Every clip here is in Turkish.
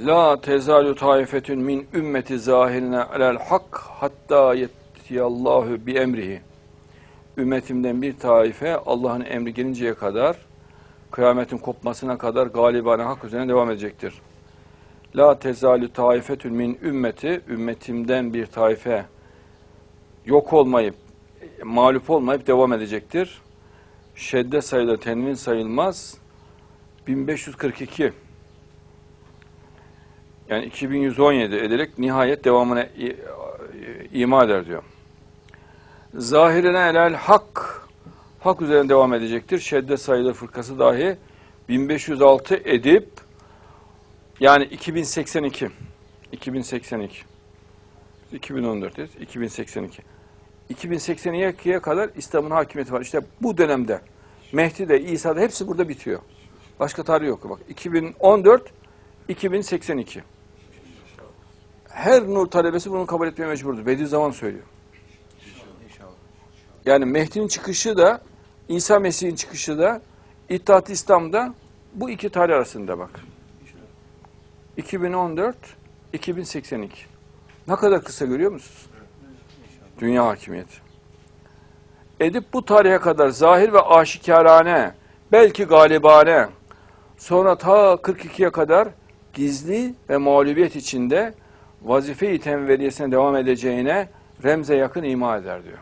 La tezalu taifetun min ümmeti zahirine alel hak hatta yettiyallahu bi emrihi. Ümmetimden bir taife Allah'ın emri gelinceye kadar kıyametin kopmasına kadar galibane hak üzerine devam edecektir. La tezalu taifetun min ümmeti ümmetimden bir taife yok olmayıp mağlup olmayıp devam edecektir. Şedde sayılı tenvin sayılmaz. 1542 yani 2117 ederek nihayet devamına ima eder diyor. Zahirine elel hak hak üzerine devam edecektir. Şedde sayılı fırkası dahi 1506 edip yani 2082 2082 2014'teyiz. 2082 2082'ye kadar İslam'ın hakimiyeti var. İşte bu dönemde Mehdi de İsa da hepsi burada bitiyor. Başka tarih yok. Bak 2014 2082 her nur talebesi bunu kabul etmeye mecburdur. Bediüzzaman söylüyor. Yani Mehdi'nin çıkışı da İsa Mesih'in çıkışı da İttihat İslam'da bu iki tarih arasında bak. 2014 2082. Ne kadar kısa görüyor musunuz? Dünya hakimiyeti. Edip bu tarihe kadar zahir ve aşikarane, belki galibane, sonra ta 42'ye kadar gizli ve mağlubiyet içinde vazife-i tenveriyesine devam edeceğine remze yakın ima eder diyor.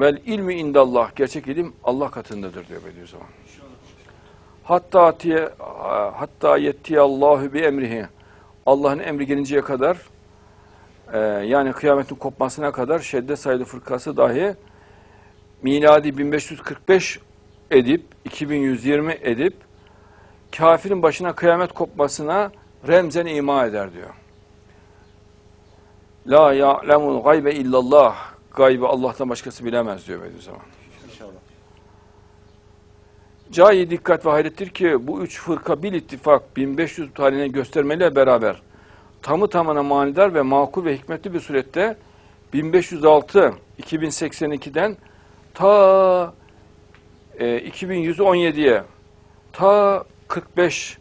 Vel ilmi indallah, gerçek ilim Allah katındadır diyor Bediüzzaman. Hatta atiye, hatta yettiye Allahu bi emrihi. Allah'ın emri gelinceye kadar e, yani kıyametin kopmasına kadar şedde sayılı fırkası dahi miladi 1545 edip 2120 edip kafirin başına kıyamet kopmasına remzen ima eder diyor. La ya'lemul gaybe illallah. Gaybı Allah'tan başkası bilemez diyor Bediüzzaman. İnşallah. Cayi dikkat ve hayrettir ki bu üç fırka bir ittifak 1500 tarihine göstermeyle beraber tamı tamına manidar ve makul ve hikmetli bir surette 1506 2082'den ta e, 2117'ye ta 45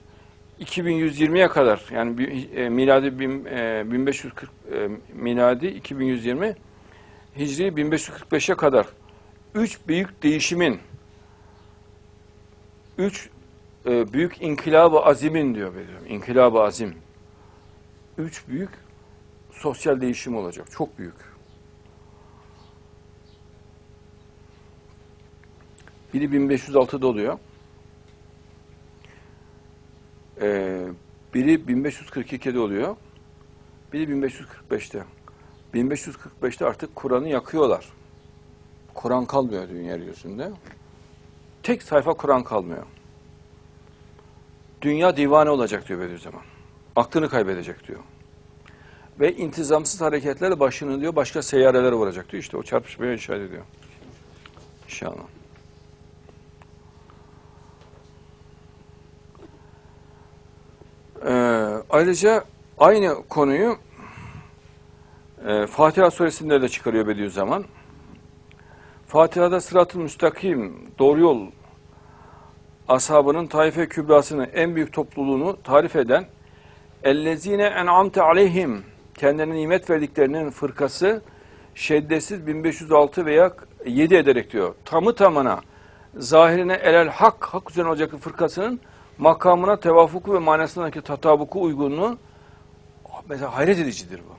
2120'ye kadar yani e, miladi bin- e, 1540 e, miladi 2120 Hicri 1545'e kadar üç büyük değişimin üç e, büyük inkılab-ı azimin diyor Bediüzzaman. İnkılab-ı azim. Üç büyük sosyal değişim olacak. Çok büyük. Biri 1506'da oluyor. Ee, biri 1542'de oluyor. Biri 1545'te. 1545'te artık Kur'an'ı yakıyorlar. Kur'an kalmıyor dünya yeryüzünde. Tek sayfa Kur'an kalmıyor. Dünya divane olacak diyor Bediüzzaman. Aklını kaybedecek diyor. Ve intizamsız hareketlerle başını diyor başka seyyarelere vuracak diyor. İşte o çarpışmaya işaret ediyor. İnşallah. Ee, ayrıca aynı konuyu e, Fatiha suresinde de çıkarıyor Bediüzzaman. Fatiha'da sırat-ı müstakim, doğru yol ashabının taife kübrasını, en büyük topluluğunu tarif eden ellezine en'amte aleyhim kendilerine nimet verdiklerinin fırkası şeddesiz 1506 veya 7 ederek diyor. Tamı tamına zahirine elel hak, hak üzerine olacak fırkasının makamına tevafuku ve manasındaki tatabuku uygunluğu mesela hayret edicidir bu.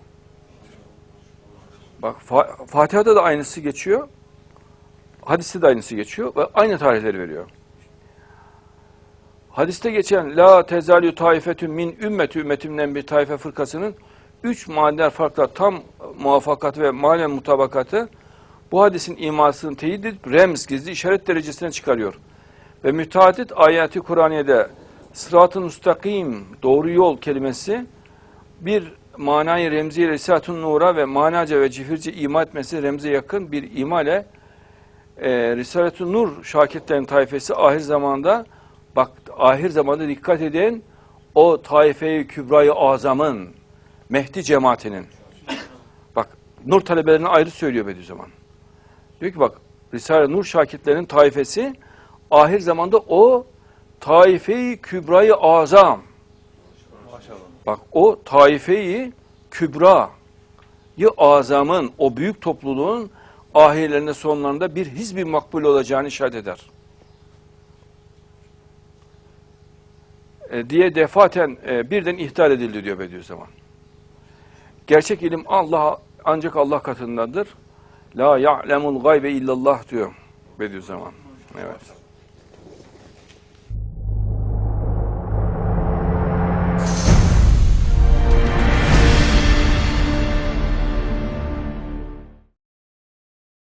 Bak Fa- Fatiha'da da aynısı geçiyor. Hadiste de aynısı geçiyor ve aynı tarihleri veriyor. Hadiste geçen la tezalü taifetün min ümmeti ümmetimden bir taife fırkasının üç manidar farkla tam muvaffakatı ve manen mutabakatı bu hadisin imasını teyit edip remz gizli işaret derecesine çıkarıyor. Ve müteadit ayeti Kur'aniye'de sırat-ı müstakim doğru yol kelimesi bir manayı remzi Risat-ı Nur'a ve manaca ve cifirce ima etmesi remze yakın bir ima ile e, Risalet-ü Nur şakirtlerin taifesi ahir zamanda bak ahir zamanda dikkat edin o taife-i kübra-i azamın Mehdi cemaatinin bak nur talebelerine ayrı söylüyor Bediüzzaman. Diyor ki bak Risale-i Nur şakirtlerinin taifesi ahir zamanda o taife-i kübra-i azam Maşallah. Bak o taifeyi kübra'yı azamın, o büyük topluluğun ahirlerinde sonlarında bir hizbi makbul olacağını işaret eder. E, diye defaten e, birden ihtar edildi diyor Bediüzzaman. Gerçek ilim Allah ancak Allah katındadır. La ya'lemul gaybe illallah diyor Bediüzzaman. Evet.